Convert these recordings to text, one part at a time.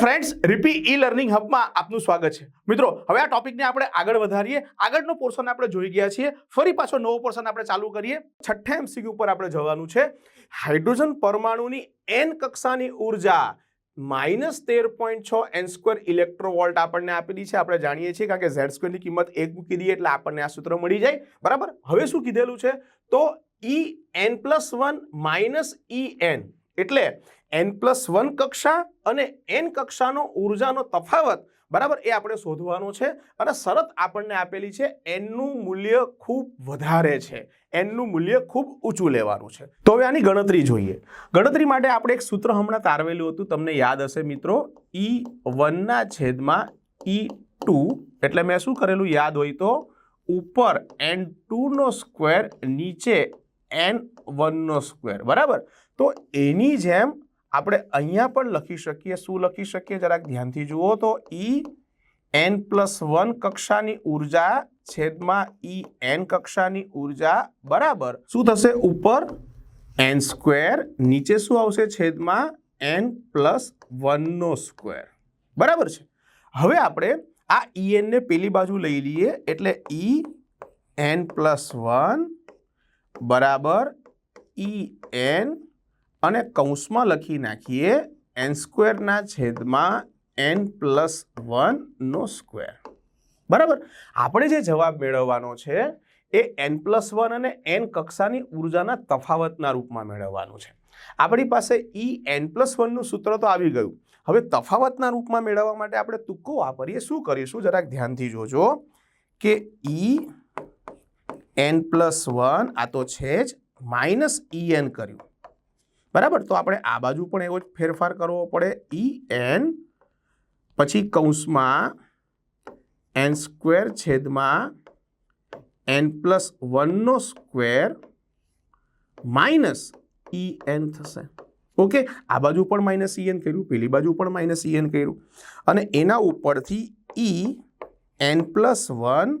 Friends રીપી e learning હબમાં આપનું સ્વાગત છે. મિત્રો, હવે આ ટોપિકને આપણે આગળ વધારીએ. આગળનો પોર્શન આપણે જોઈ ગયા છીએ. ફરી પાછો નવો પોર્શન આપણે ચાલુ કરીએ. છઠ્ઠા એમસીક્યુ ઉપર આપણે જવાનું છે. હાઇડ્રોજન પરમાણુની એન કક્ષાની ઊર્જા માઇનસ તેર પોઈન્ટ છ એન સ્ક્વેર ઇલેક્ટ્રોવોલ્ટ આપણને આપેલી છે. આપણે જાણીએ છીએ કારણ કે ઝેડ સ્ક્વેરની કિંમત એક મૂકી દઈએ એટલે આપણને આ સૂત્ર મળી જાય. બરાબર? હવે શું કીધેલું છે? તો E N plus one minus E N એટલે એન પ્લસ વન કક્ષા અને એન કક્ષાનો ઉર્જાનો તફાવત, બરાબર, એ આપણે શોધવાનો છે. અને શરત આપણને આપેલી છે એનનું મૂલ્ય ખૂબ વધારે છે. એનનું મૂલ્ય ખૂબ ઊંચું લેવાનું છે. તો હવે આની ગણતરી જોઈએ. ગણતરી માટે આપણે એક સૂત્ર હમણાં તારવેલું હતું. તમને યાદ હશે મિત્રો ઈ વનના છેદમાં ઈ ટુ એટલે મેં શું કરેલું યાદ હોય તો, ઉપર એન ટુનો સ્ક્વેર નીચે એન વનનો સ્ક્વેર બરાબર? તો એની જેમ આપણે અહીંયા પણ લખી શકીએ. શું લખી શકીએ? જરાક ધ્યાનથી જુઓ તો ઈ એન પ્લસ વન કક્ષાની ઊર્જા છેદમાં ઈ એન કક્ષાની ઊર્જા બરાબર શું થશે? ઉપર એન સ્ક્વેર નીચે શું આવશે? છેદમાં એન પ્લસ વનનો સ્ક્વેર બરાબર છે? હવે આપણે આ ઈ એનને પેલી બાજુ લઈ લઈએ. એટલે ઈ એન પ્લસ વન બરાબર ઈ એન અને કૌંસમાં લખી નાખીએ એન સ્ક્વેરના છેદમાં એન પ્લસ વનનો સ્ક્વેર બરાબર? આપણે જે જવાબ મેળવવાનો છે, એ એન પ્લસ વન અને એન કક્ષાની ઉર્જાના તફાવતના રૂપમાં મેળવવાનું છે. આપણી પાસે ઈ એન પ્લસ વનનું સૂત્ર તો આવી ગયું. હવે તફાવતના રૂપમાં મેળવવા માટે આપણે તુક્કો વાપરીએ, શું કરીશું જરાક ધ્યાનથી જોજો કે ઈ એન પ્લસ વન આ તો છે જ માઇનસ ઈ એન કર્યું. બરાબર? તો આપણે આ બાજુ પણ એવો જ ફેરફાર કરવો પડે. ઈ એન પછી કૌંસમાં એન સ્ક્વેર છેદમાં એન પ્લસ વનનો સ્ક્વેર માઇનસ ઈ એન થશે. ઓકે આ બાજુ પણ માઇનસ ઈ એન કર્યું, પેલી બાજુ પણ માઇનસ ઈ એન કર્યું. અને એના ઉપરથી E N plus one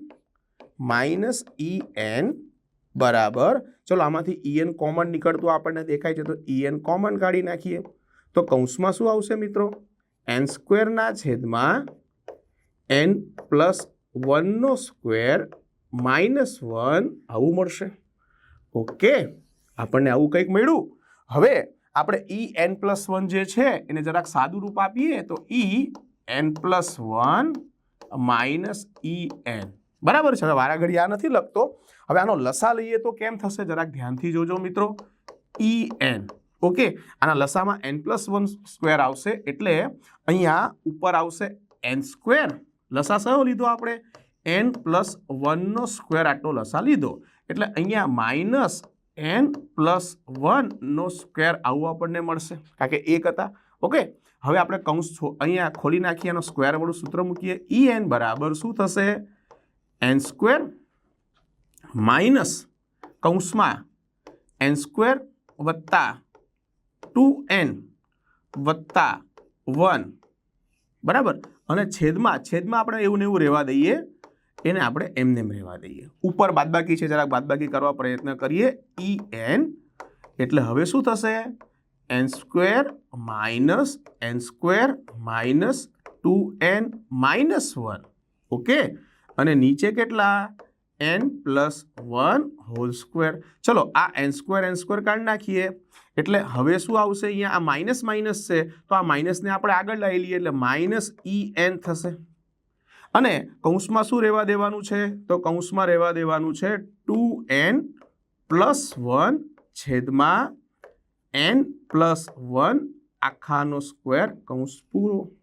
minus E N બરાબર. ચલો, આમાંથી ઈએન કોમન નીકળતું આપણને દેખાય છે, તો ઈએન કોમન કાઢી નાખીએ. તો કૌંસમાં શું આવશે મિત્રો? એન સ્ક્વેરના છેદમાં એન પ્લસ વનનો સ્ક્વેર માઇનસ વન આવું મળશે. ઓકે, આપણને આવું કંઈક મળ્યું. હવે આપણે ઈ એન પ્લસ વન જે છે, એને જરાક સાદું રૂપ આપીએ, તો E N plus one minus E N બરાબર છે. હવે વારાઘડી આ નથી લખતો. હવે આનો લસા લઈએ તો કેમ થશે? જરાક ધ્યાનથી જોજો મિત્રો. E N okay? આના લસામાં એન પ્લસ વન સ્ક્વેર આવશે એટલે અહીંયા ઉપર આવશે એન સ્ક્વેર લસા સયો લીધો આપણે? એન પ્લસ વનનો સ્ક્વેર આટલો લસા લીધો. એટલે અહીંયા માઇનસ એન પ્લસ વનનો સ્ક્વેર આવું આપણને મળશે. કારણ કે એક હતા. ઓકે? હવે આપણે કૌંસ અહીંયા ખોલી નાખીએ એનો સ્ક્વેર વાળું સૂત્ર મૂકીએ. ઈ એન બરાબર શું થશે? એન સ્ક્વેર માઇનસ કૌંસમાં એન સ્ક્વેર વત્તા ટુ એન વત્તા વન. બરાબર? અને છેદમાં છેદમાં આપણે એવું ને એવું રહેવા દઈએ. એને આપણે એમને એમ રહેવા દઈએ. ઉપર બાદબાકી છે, જરાક બાદબાકી કરવા પ્રયત્ન કરીએ. ઈ એન એટલે હવે શું થશે? N square minus N square minus two N minus one. Okay? અને નીચે કેટલા? N plus one whole square ચલો, આ એન સ્ક્વેર એન સ્ક્વેર કાઢી નાખીએ. એટલે હવે શું આવશે અહીંયા? આ માઇનસ માઇનસ છે. તો આ માઇનસને આપણે આગળ લઈ લઈએ એટલે માઇનસ ઈ એન થશે. અને કૌંસમાં શું રહેવા દેવાનું છે? તો કૌંસમાં રહેવા દેવાનું છે ટુ એન પ્લસ વન છેદમાં એન પ્લસ વન આખાનો સ્ક્વેર કૌંસ પૂરો.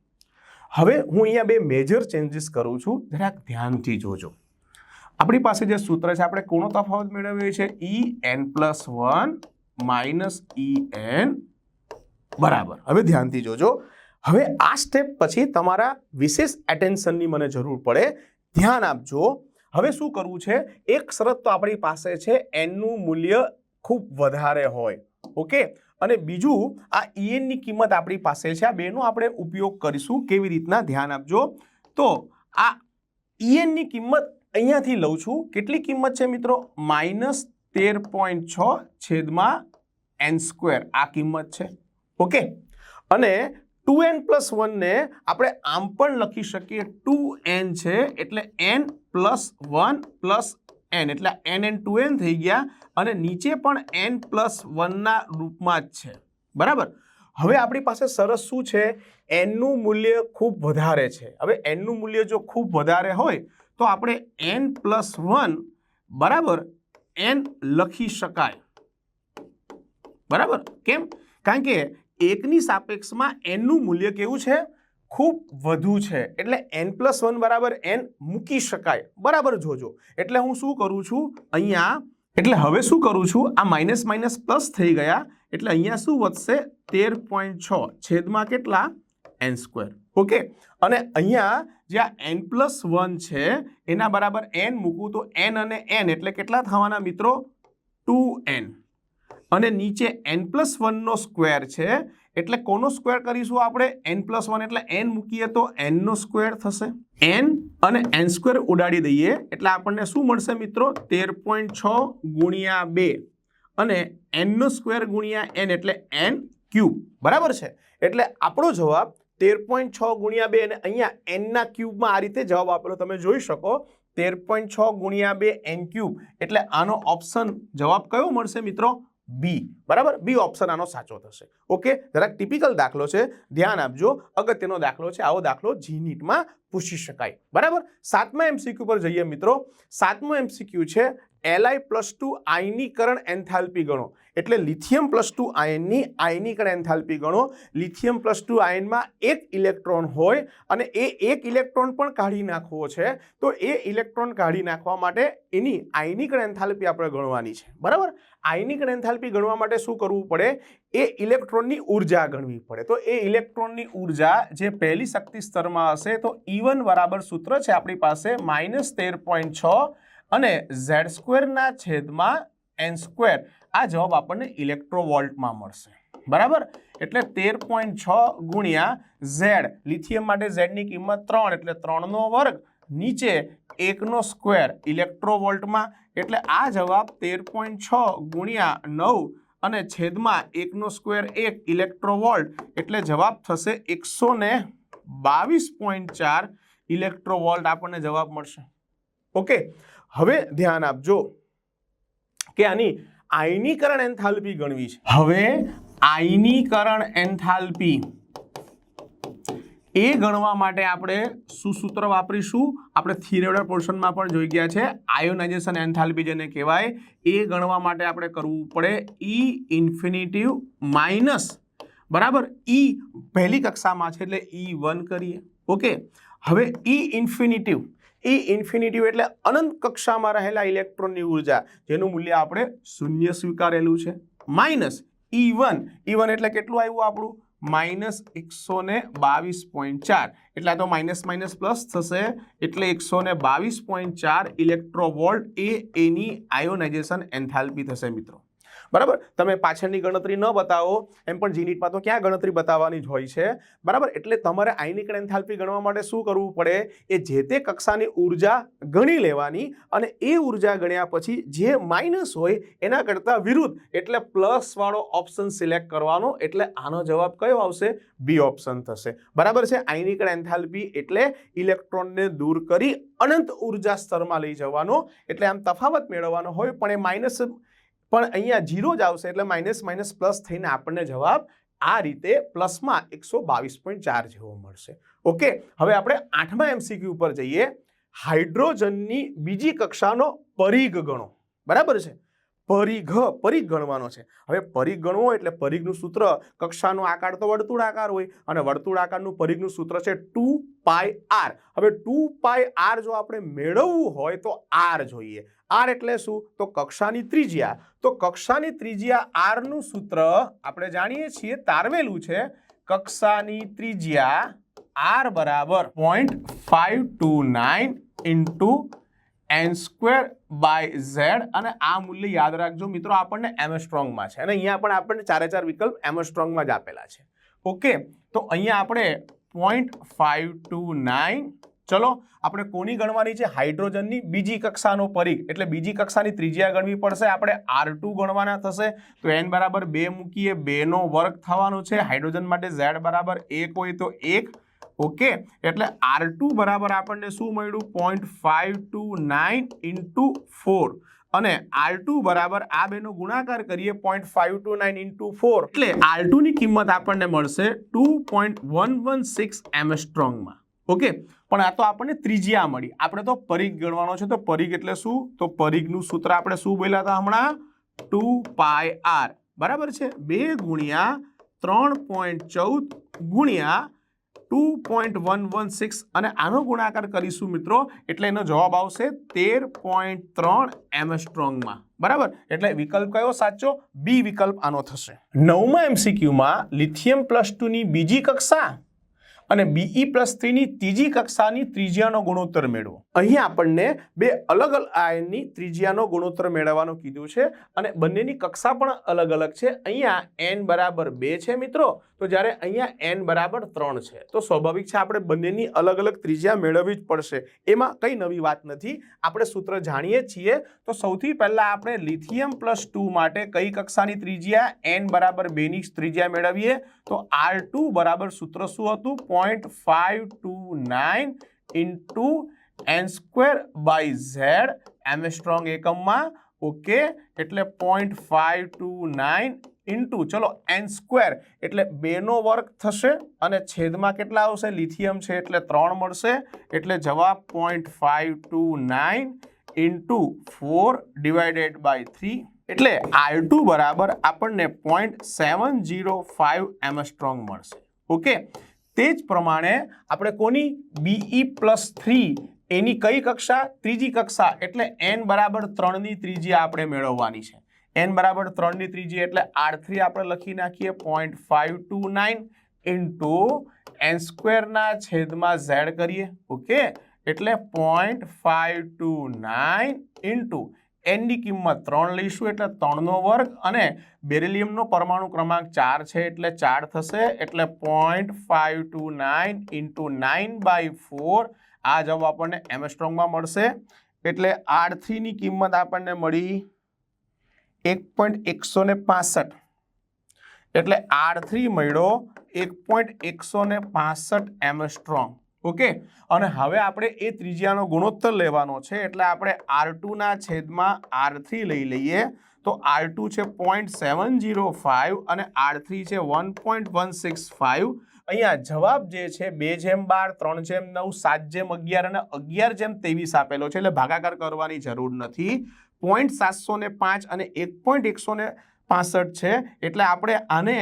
હવે હું અહીંયા બે મેજર ચેન્જીસ કરું છું. જરાક ધ્યાનથી જોજો. આપણી પાસે જે સૂત્ર છે, આપણે કોનો તફાવત મેળવીએ છીએ? E N plus one minus E N બરાબર. હવે ધ્યાનથી જોજો. હવે આ સ્ટેપ પછી તમારા વિશેષ એટેન્શનની મને જરૂર પડે. ધ્યાન આપજો. હવે શું કરવું છે? એક શરત તો આપણી પાસે છે એનનું મૂલ્ય ખૂબ વધારે હોય. ઓકે અને બીજું, આ ઈએનની કિંમત આપણી પાસે છે. આ બેનો આપણે ઉપયોગ કરીશું. કેવી રીતના? ધ્યાન આપજો. તો આ ઈએનની કિંમત અહીંયાથી લઉં છું. કેટલી કિંમત છે મિત્રો? માઇનસ તેર પોઈન્ટ છ છેદમાં એન સ્ક્વેર. આ કિંમત છે. ઓકે? અને ટુ એન પ્લસ વનને આપણે આમ પણ લખી શકીએ. ટુ એન છે એટલે N plus one plus N એટલે એન એન ટુ એન થઈ ગયા અને નીચે પણ એન પ્લસ વનના રૂપમાં જ છે. બરાબર? હવે આપણી પાસે સરસ શું છે? એનનું મૂલ્ય ખૂબ વધારે છે. હવે એનનું મૂલ્ય જો ખૂબ વધારે હોય, તો આપણે એન પ્લસ વન બરાબર એન લખી શકાય. બરાબર? કેમ? કારણ કે એકની સાપેક્ષમાં એનનું મૂલ્ય કેવું છે? ખૂબ વધુ છે. એટલે એન પ્લસ વન બરાબર એન મૂકી શકાય. બરાબર જોજો. એટલે હું શું કરું છું? અહીંયા, એટલે હવે શું કરું છું? આ માઇનસ માઇનસ પ્લસ થઈ ગયા. એટલે અહીંયા શું વધશે? તેર પોઈન્ટ છ. છેદમાં કેટલા? એન સ્ક્વેર ઓકે અને અહીંયા જે આ એન પ્લસ વન છે, એના બરાબર એન મૂકું તો એન અને એન એટલે કેટલા થવાના મિત્રો? ટુ એન અને નીચે એન પ્લસ વનનો સ્ક્વેર છે એટલે કોનો સ્ક્વેર કરીશું આપણે? એન પ્લસ વન એટલે એન મૂકીએ તો એનનો સ્ક્વેર થશે. એન અને એન સ્ક્વેર ઉડાડી દઈએ. એટલે આપણને શું મળશે મિત્રો? તેર પોઈન્ટ છ ગુણ્યા બે. અને એનનો સ્ક્વેર ગુણ્યા એન એટલે એન ક્યુબ બરાબર છે? એટલે આપણો જવાબ તેર પોઈન્ટ છ ગુણ્યા બે અને અહીંયા એનના ક્યુબમાં આ રીતે જવાબ આપેલો તમે જોઈ શકો. તેર પોઈન્ટ છ ગુણ્યા બે એન ક્યુબ એટલે આનો ઓપ્શન જવાબ કયો મળશે મિત્રો? બી. બરાબર? બી ઓપ્શન આનો સાચો થશે. ઓકે જરાક ટિપિકલ દાખલો છે. ધ્યાન આપજો. અગત્યનો દાખલો છે. આવો દાખલો જી નીટમાં પૂછી શકાય. બરાબર? સાતમા એમસીક્યુ પર જઈએ મિત્રો. સાતમો એમસીક્યુ છે એલઆઈ પ્લસ ટુ આયનીકરણ એન્થાલ્પી ગણો. એટલે લિથિયમ પ્લસ ટુ આયનની આયનીકરણ એન્થાલ્પી ગણો. લિથિયમ પ્લસ ટુ આયનમાં એક ઇલેક્ટ્રોન હોય અને એ એક ઇલેક્ટ્રોન પણ કાઢી નાખવો છે. તો એ ઇલેક્ટ્રોન કાઢી નાખવા માટે એની આયનીકરણ એન્થાલ્પી આપણે ગણવાની છે. બરાબર? આયનીકરણ એન્થાલ્પી ગણવા માટે શું કરવું પડે? એ ઇલેક્ટ્રોનની ઊર્જા ગણવી પડે. તો એ ઇલેક્ટ્રોનની ઊર્જા જે પહેલી શક્તિ સ્તરમાં હશે, તો ઇવન બરાબર સૂત્ર છે આપણી પાસે માઇનસ તેર પોઈન્ટ છ અને ઝેડ સ્ક્વેરના છેદમાં એન સ્ક્વેર. આ જવાબ આપણને ઇલેક્ટ્રોવોલ્ટમાં મળશે. બરાબર? એટલે તેર પોઈન્ટ છ ગુણ્યા ઝેડ. લિથિયમ માટે ઝેડની કિંમત ત્રણ, એટલે ત્રણનો વર્ગ. નીચે એકનો સ્ક્વેર ઇલેક્ટ્રોવોલ્ટમાં. એટલે આ જવાબ તેર પોઈન્ટ છ ગુણ્યા નવ અને છેદમાં એકનો સ્ક્વેર એક ઇલેક્ટ્રોવોલ્ટ એટલે જવાબ થશે એકસો ને બાવીસ પોઈન્ટ ચાર ઇલેક્ટ્રોવોલ્ટ આપણને જવાબ મળશે. ઓકે, હવે ધ્યાન આપજો કે આની આયનીકરણ એન્થાલ્પી ગણવી છે. હવે આયનીકરણ એન્થાલ્પી એ ગણવા માટે આપણે શું સૂત્ર વાપરીશું. આપણે થિરેડર પોર્શનમાં પણ જોઈ ગયા છે. આયોનાઇઝેશન એન્થાલ્પી જેને કહેવાય, એ ગણવા માટે આપણે કરવું પડે ઈ ઇન્ફિનિટિવ માઇનસ બરાબર? ઈ પહેલી કક્ષામાં છે એટલે ઈ વન કરીએ. ઓકે? હવે ઈ ઇન્ફિનિટિવ ઈ ઇન્ફિનિટિવ એટલે અનંત કક્ષામાં રહેલા ઇલેક્ટ્રોનની ઊર્જા, જેનું મૂલ્ય આપણે શૂન્ય સ્વીકારેલું છે. Minus E one E one એટલે કેટલું આવ્યું આપણું? માઇનસ એકસો ને બાવીસ પોઈન્ટ ચાર. એટલે આ તો માઇનસ માઇનસ પ્લસ થશે. એટલે એકસો ને બાવીસ પોઈન્ટ ચાર ઇલેક્ટ્રોવોલ્ટ એ એની આયોનાઇઝેશન એન્થાલ્પી થશે મિત્રો. બરાબર? તમે પાછળની ગણતરી ન બતાવો, એમ પણ જીનીટમાં તો ક્યાં ગણતરી બતાવવાની જ હોય છે? બરાબર? એટલે તમારે આયનિકરણ એન્થાલ્પી ગણવા માટે શું કરવું પડે? એ જે તે કક્ષાની ઊર્જા ગણી લેવાની અને એ ઊર્જા ગણ્યા પછી જે માઇનસ હોય એના કરતાં વિરુદ્ધ, એટલે પ્લસ વાળો ઓપ્શન સિલેક્ટ કરવાનો, એટલે આનો જવાબ કયો આવશે? બી ઓપ્શન થશે. બરાબર છે? આયનિકરણ એન્થાલ્પી એટલે ઇલેક્ટ્રોનને દૂર કરી અનંત ઊર્જા સ્તરમાં લઈ જવાનો, એટલે આમ તફાવત મેળવવાનો હોય, પણ એ માઇનસ પણ અહીંયા જીરો જ આવશે એટલે માઇનસ માઇનસ પ્લસ થઈને આપણને જવાબ આ રીતે પ્લસમાં એકસો બાવીસ પોઈન્ટ ચાર જેવો મળશે. ઓકે? હવે આપણે આઠમા એમસીક્યુ ઉપર જઈએ. હાઇડ્રોજનની બીજી કક્ષાનો પરિઘ ગણો. બરાબર છે? પરિઘ પરિઘ ગણવાનો છે. હવે પરિઘ ગણવો એટલે પરિઘનું સૂત્ર કક્ષાનો આકાર તો વર્તુળાકાર હોય અને વર્તુળાકારનું પરિઘનું સૂત્ર છે ટુ પાય આર. હવે ટુ પાય આર જો આપણે મેળવવું હોય તો આર જોઈએ. આર એટલે શું? તો કક્ષાની ત્રિજ્યા. તો કક્ષાની ત્રિજ્યા આરનું સૂત્ર આપણે જાણીએ છીએ તારવેલું છે કક્ષાની ત્રિજ્યા આર બરાબર point five two nine into N square by Z અને આ મૂલ્ય યાદ રાખજો મિત્રો, આપણને એમ સ્ટ્રોંગમાં છે. અને અહીંયા પણ આપણને ચારે ચાર વિકલ્પ એમ સ્ટ્રોંગમાં જ આપેલા છે. ઓકે, તો અહીંયા આપણે પોઈન્ટ ફાઇવ ટુ નાઇન ચલો, આપણે કોની ગણવાની છે? હાઇડ્રોજનની બીજી કક્ષાનો પરિઘ, એટલે બીજી કક્ષાની ત્રિજ્યા ગણવી પડશે. આપણે આર ગણવાના થશે. તો એન બરાબર બે મૂકીએ બેનો વર્ગ થવાનો છે. હાઇડ્રોજન માટે ઝેડ બરાબર એક હોય તો એક. ઓકે? એટલે આર ટુ બરાબર આપણને શું મળ્યું? Point five two nine into four અને આર ટુ બરાબર આ બેનો ગુણાકાર કરીએ point five two nine into four એટલે આરની કિંમત આપણને મળશે two point one one six એમ સ્ટ્રોંગમાં ઓકે? પણ આ તો આપણને ત્રિજ્યા મળી. આપણે તો પરિઘ ગણવાનો છે, તો પરિઘ એટલે શું? તો પરિઘનું સૂત્ર આપણે શું બોલ્યા હતા હમણાં? ટુ પાય આર બરાબર છે? બે ગુણ્યા ત્રણ પોઈન્ટ ચૌદ ગુણ્યા two point one one six અને આનો ગુણાકાર કરીશું મિત્રો, એટલે એનો જવાબ આવશે તેર પોઈન્ટ ત્રણ એમ સ્ટ્રોંગમાં બરાબર? એટલે વિકલ્પ કયો સાચો? બી વિકલ્પ આનો થશે. નવમા એમસીક્યુમાં લિથિયમ પ્લસ ટુની બીજી કક્ષા અને બીઈ પ્લસ થ્રીની ત્રીજી કક્ષાની ત્રિજ્યાનો ગુણોત્તર મેળવો. અહીં આપણને બે અલગ અલગ આયનની ત્રિજ્યાનો ગુણોત્તર મેળવવાનું કીધું છે અને બંનેની કક્ષા પણ અલગ અલગ છે. અહીંયા એન બરાબર બે છે મિત્રો. તો જ્યારે અહીંયા એન બરાબર ત્રણ છે, તો સ્વાભાવિક છે આપણે બંનેની અલગ અલગ ત્રિજ્યા મેળવવી જ પડશે. એમાં કંઈ નવી વાત નથી. આપણે સૂત્ર જાણીએ છીએ. તો સૌથી પહેલાં આપણે લિથિયમ પ્લસ ટુ માટે કઈ કક્ષાની ત્રિજ્યા? એન બરાબર બેની ત્રિજ્યા મેળવીએ. તો આર ટુ બરાબર સૂત્ર શું હતું? Point five two nine into N square by Z angstrom એકમમાં ઓકે એટલે point five two nine into ચલો એન સ્ક્વેર એટલે બેનો વર્ગ થશે અને છેદમાં કેટલા આવશે? લિથિયમ છે, એટલે ત્રણ મળશે. એટલે જવાબ point five two nine into four divided by three એટલે આર ટુ બરાબર આપણને point seven zero five angstrom મળશે. ઓકે તે જ પ્રમાણે આપણે કોની? બીઈ પ્લસ થ્રી, એની કઈ કક્ષા? ત્રીજી કક્ષા, એટલે એન બરાબર ત્રણની ત્રીજી આપણે મેળવવાની છે. એન બરાબર ત્રણની ત્રીજી એટલે આર થ્રી આપણે લખી નાખીએ point five two nine into N સ્ક્વેરના છેદમાં ઝેડ કરીએ, ઓકે? એટલે point five two nine into એનની કિંમત ત્રણ લઈશું એટલે ત્રણનો વર્ગ અને બેરિલિયમનો પરમાણુ ક્રમાંક ચાર છે એટલે ચાર થશે એટલે point five two nine into nine by four આ જવાબ આપણને એમસ્ટ્રોંગમાં મળશે. એટલે આર થ્રીની કિંમત આપણને મળી એક પોઈન્ટ એકસો ને પાસઠ. એટલે આર થ્રી મળ્યો એક પોઈન્ટ એકસો ને પાસઠ એમ સ્ટ્રોંગ ઓકે? અને હવે આપણે એ ત્રિજ્યાનો ગુણોત્તર લેવાનો છે, એટલે આપણે આર ટુના છેદમાં આર લઈ લઈએ. તો આર ટુ છે પોઈન્ટ સેવન જીરો ફાઇવ અને આર છે one point one six five અહીંયા જવાબ જે છે બે જેમ બાર, ત્રણ જેમ નવ, સાત જેમ અગિયાર અને અગિયાર જેમ ત્રેવીસ આપેલો છે, એટલે ભાગાકાર કરવાની જરૂર નથી. પોઈન્ટ સાતસો પાંચ અને એક પોઈન્ટ એકસો ને પાસઠ છે, એટલે આપણે આને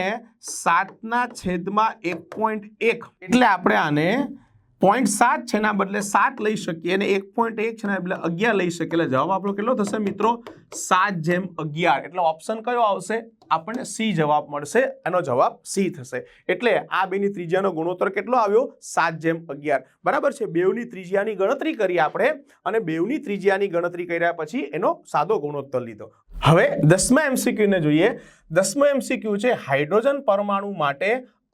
સાતના છેદમાં એક પોઈન્ટ એક, એટલે આપણે આને પોઈન્ટ સાત છે એના બદલે સાત લઈ શકીએ અને એક પોઈન્ટ એક છે બદલે અગિયાર લઈ શકીએ. એટલે જવાબ આપણો કેટલો થશે મિત્રો? સાત જેમ અગિયાર. એટલે ઓપ્શન કયો આવશે? આપણને સી જવાબ મળશે. એનો જવાબ સી થશે. એટલે આ બેની ત્રિજ્યાનો ગુણોત્તર કેટલો આવ્યો? સાત જેમ અગિયાર. બરાબર છે? બેવની ત્રિજ્યાની ગણતરી કરી આપણે અને બેવની ત્રિજ્યાની ગણતરી કર્યા પછી એનો સાદો ગુણોત્તર લીધો. હવે દસમા એમસીક્યુને જોઈએ. દસમા એમસીક્યુ છે હાઇડ્રોજન પરમાણુ માટે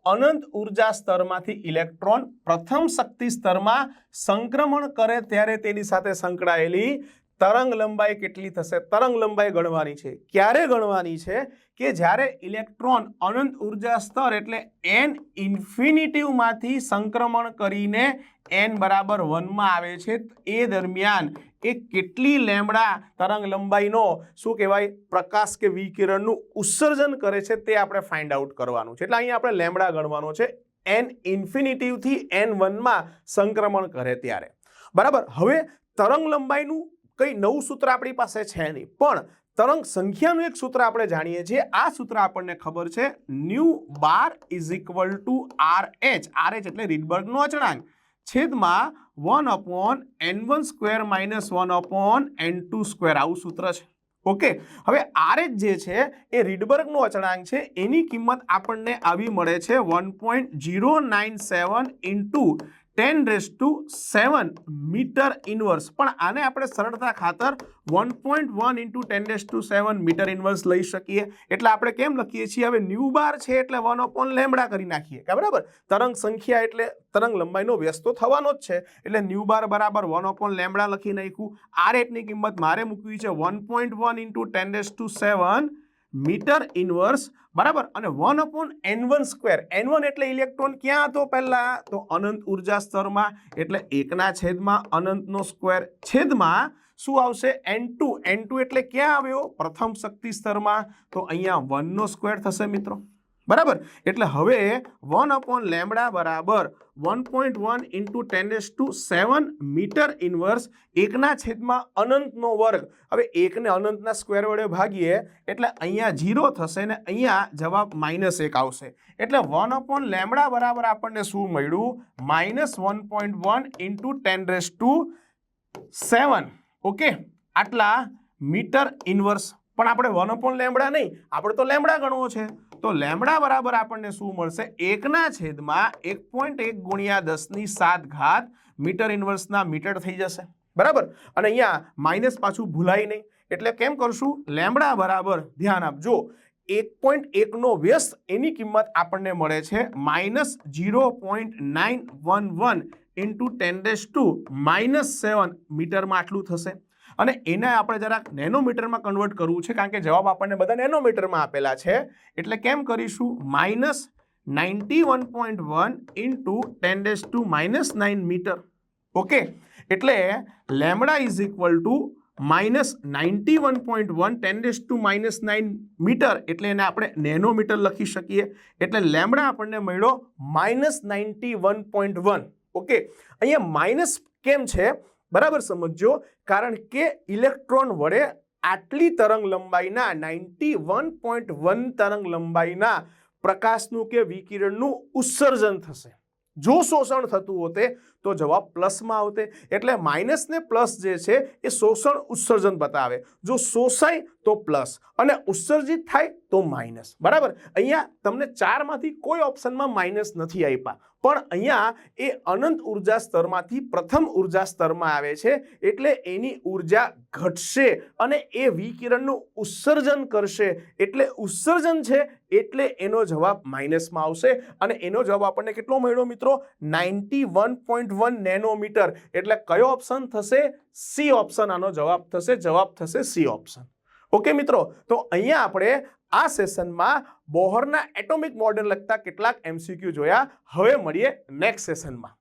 અનંત ઊર્જા સ્તરમાંથી ઇલેક્ટ્રોન પ્રથમ શક્તિ સ્તરમાં સંક્રમણ કરે ત્યારે તેની સાથે સંકળાયેલી તરંગ લંબાઈ કેટલી થશે? તરંગ લંબાઈ ગણવાની છે. ક્યારે ગણવાની છે? કે જ્યારે ઇલેક્ટ્રોન અનંત ઊર્જા સ્તર એટલે એન ઇન્ફિનિટિવમાંથી સંક્રમણ કરીને એન બરાબર વનમાં આવે છે, એ દરમિયાન એ કેટલી લેમડા તરંગ લંબાઈનો શું કહેવાય, પ્રકાશ કે વિકિરણનું ઉત્સર્જન કરે છે તે આપણે ફાઇન્ડ આઉટ કરવાનું છે. એટલે અહીંયા આપણે લેમડા ગણવાનો છે. એન ઇન્ફિનિટિવથી એન વનમાં સંક્રમણ કરે ત્યારે. બરાબર? હવે તરંગ લંબાઈનું કંઈ નવું સૂત્ર આપણી પાસે છે નહીં. પણ તરંગ સંખ્યાનું એક સૂત્ર આપણે જાણીએ છીએ. આ સૂત્ર આપણને ખબર છે, nu bar is equal to R H R H એટલે રીડબર્ગનો અચળાંક. છેદમાં one upon N one square minus one upon N two square આવું સૂત્ર છે. ઓકે હવે આર એચ જે છે, એ રીડબર્ગનો અચળાંક છે. એની કિંમત આપણને આવી મળે છે one point zero nine seven into ten raise to seven metre inverse. પણ આને આપણે સરળતા ખાતર one point one into ten raise to seven metre inverse લઈ શકીએ. એટલે આપણે કેમ લખીએ છીએ? હવે ન્યૂ બાર છે એટલે વન ઓપોન લેમડા કરી નાખીએ. કે બરાબર? તરંગ સંખ્યા એટલે તરંગ લંબાઈનો વ્યસ્ત થવાનો જ છે. એટલે ન્યૂ બાર બરાબર વન ઓપોન લેમડા લખી નાખ્યું. આ રેટની કિંમત મારે મૂકવી છે one point one into ten raise to seven metre inverse, બરાબર? અને one upon N one square N one એટલે ઇલેક્ટ્રોન ક્યાં હતો પહેલા? તો અનંત ઊર્જા સ્તરમાં, એટલે એકના છેદમાં અનંતનો સ્ક્વેર છેદમાં શું આવશે? એન ટુ એન ટુ એટલે ક્યાં આવ્યો? પ્રથમ શક્તિ સ્તરમાં. તો અહીંયા વનનો સ્ક્વેર થશે મિત્રો. બરાબર? એટલે હવે વન અપોન લેમડા બરાબર one point one into ten raise to seven metre inverse એકના છેદમાં અનંતનો વર્ગ. હવે એકને અનંતના સ્ક્વેર વડે ભાગીએ એટલે અહીંયા ઝીરો થશે ને અહીંયા જવાબ માઇનસ એક આવશે. એટલે વન અપોન લેમડા બરાબર આપણને શું મળ્યું? Minus one point one into ten raise to seven. Okay? આટલા મીટર ઇનવર્સ. પણ આપણે વન અપોન લેમડા નહીં. આપણે તો લેમડા ગણવો છે. તો લેમડા બરાબર આપણને શું મળશે? એકના છેદમાં એક પોઈન્ટ એક ગુણ્યા દસની સાત ઘાત મીટર ઇનવર્સના મીટર થઈ જશે. બરાબર? અને અહીંયા માઇનસ પાછું ભૂલાય નહીં. એટલે કેમ કરશું? લેમડા બરાબર ધ્યાન આપજો. એક પોઈન્ટ એકનો વ્યસ્ત એની કિંમત આપણને મળે છે minus zero point nine one one into ten raise to minus seven મીટરમાં આટલું થશે. અને એને આપણે જરાક નેનોમીટરમાં કન્વર્ટ કરવું છે, કારણ કે જવાબ આપણને બધા નેનોમીટરમાં આપેલા છે. એટલે કેમ કરીશું? Minus ninety one point one into ten raise to minus nine metre. Okay? એટલે lambda is equal to minus ninety one point one ten raise to minus nine metre. એટલે એને આપણે નેનોમીટર લખી શકીએ. એટલે લેમડા આપણને મળ્યો minus ninety one point one. Okay? અહીંયા માઇનસ કેમ છે? બરાબર સમજો કારણ કે ઇલેક્ટ્રોન વડે આટલી તરંગ લંબાઈના નાઇન્ટી વન પોઈન્ટ વન તરંગ લંબાઈના પ્રકાશનું કે વિકિરણનું ઉત્સર્જન થશે. જો શોષણ થતું હોતે, તો જવાબ પ્લસમાં આવતે. એટલે માઇનસ ને પ્લસ જે છે, એ શોષણ ઉત્સર્જન બતાવે. જો શોષાય, તો પ્લસ. અને ઉત્સર્જિત થાય, તો માઇનસ. બરાબર? અહીંયા તમને ચારમાંથી કોઈ ઓપ્શનમાં માઇનસ નથી આપ્યા. પણ અહીંયા એ અનંત ઊર્જા સ્તરમાંથી પ્રથમ ઊર્જા સ્તરમાં આવે છે, એટલે એની ઊર્જા ઘટશે અને એ વિકિરણનું ઉત્સર્જન કરશે. એટલે ઉત્સર્જન છે, એટલે એનો જવાબ માઇનસમાં આવશે અને એનો જવાબ આપણને કેટલો મળ્યો મિત્રો? Ninety one point one nanometre. એટલે કયો ઓપ્શન થશે? C option. આનો જવાબ થશે જવાબ થશે સી ઓપ્શન. ઓકે મિત્રો? તો અહીંયા આપણે આ સેશનમાં બોહરના એટોમિક મોડેલ લગતા કેટલાક એમસીક્યુ જોયા. હવે મળીએ નેક્સ્ટ સેશનમાં.